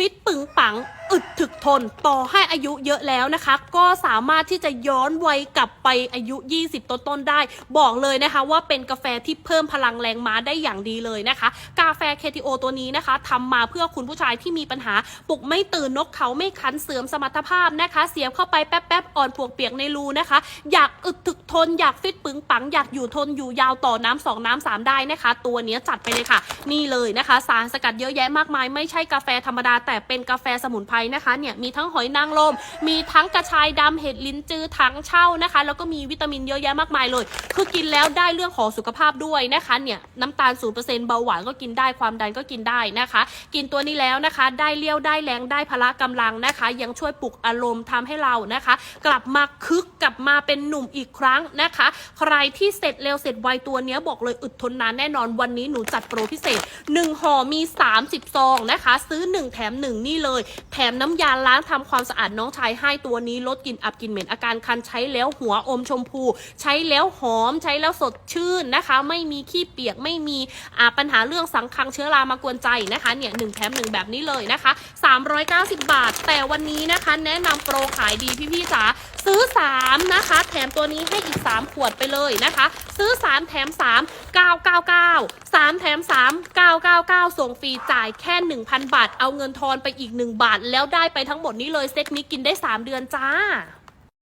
ฟิตปึงปัง อึด ถึกทนต่อให้อายุเยอะแล้วนะคะ ก็สามารถที่จะย้อนวัยกลับไปอายุ 20 ต้นๆได้ บอกเลยนะคะว่าเป็นกาแฟที่เพิ่มพลังแรงม้าได้อย่างดีเลยนะคะ กาแฟ KTO ตัวนี้นะคะทำมาเพื่อคุณผู้ชายที่มีปัญหาปลุกไม่ตื่นนกเขาไม่คันเสื่อมสมรรถภาพนะคะ เสียบเข้าไปแป๊บๆอ่อนปวกเปียกในรูนะคะ อยากอึดถึกทนอยากฟิตปึงปังอยากอยู่ทนอยู่ยาวต่อน้ำสองน้ำสามได้นะคะ ตัวนี้จัดไปเลยค่ะ นี่เลยนะคะ สารสกัดเยอะแยะมากมาย ไม่ใช่กาแฟธรรมดาแต่เป็นกาแฟสมุนไพรนะคะเนี่ยมีทั้งหอยนางรมมีทั้งกระชายดำเห็ดลิ้นจือทั้งเช่านะคะ แล้วก็มีวิตามินเยอะแยะมากมายเลย คือกินแล้วได้เรื่องของสุขภาพด้วยนะคะเนี่ยน้ำตาล0%เบาหวานก็กินได้ความดันก็กินได้นะคะ กินตัวนี้แล้วนะคะ ได้เลี้ยวได้แรงได้พละกำลังนะคะ ยังช่วยปลุกอารมณ์ทำให้เรานะคะ กลับมาคึกกลับมาเป็นหนุ่มอีกครั้งนะคะ ใครที่เสร็จเร็วเสร็จไวตัวเนี้ยบอกเลยอึดทนนานแน่นอนวันนี้หนูจัดโปรพิเศษ1ห่อมี 30ซองนะคะ ซื้อ 1 แถม 1 นี่เลย แถมน้ำยาล้างทำความสะอาดน้องชายให้ตัวนี้ลดกลิ่นอับกลิ่นเหม็นอาการคันใช้แล้วหัวอมชมพู ใช้แล้วหอมใช้แล้วสดชื่นนะคะ ไม่มีขี้เปียกไม่มีปัญหาเรื่องสังคังเชื้อรามากวนใจนะคะเนี่ยหนึ่งแถมหนึ่งแบบนี้เลยนะคะ 390 บาท แต่วันนี้นะคะแนะนำโปรขายดีพี่ๆจ๋าซื้อ 3 นะคะ แถมตัวนี้ให้อีก 3 ขวดไปเลยนะคะ ซื้อ 3 แถม 3 999 3 แถม 3 999 ส่งฟรีจ่ายแค่ 1,000 บาท เอาเงินทอนไปอีก 1 บาท แล้วได้ไปทั้งหมดนี้เลยเซตนี้กินได้ 3 เดือนจ้า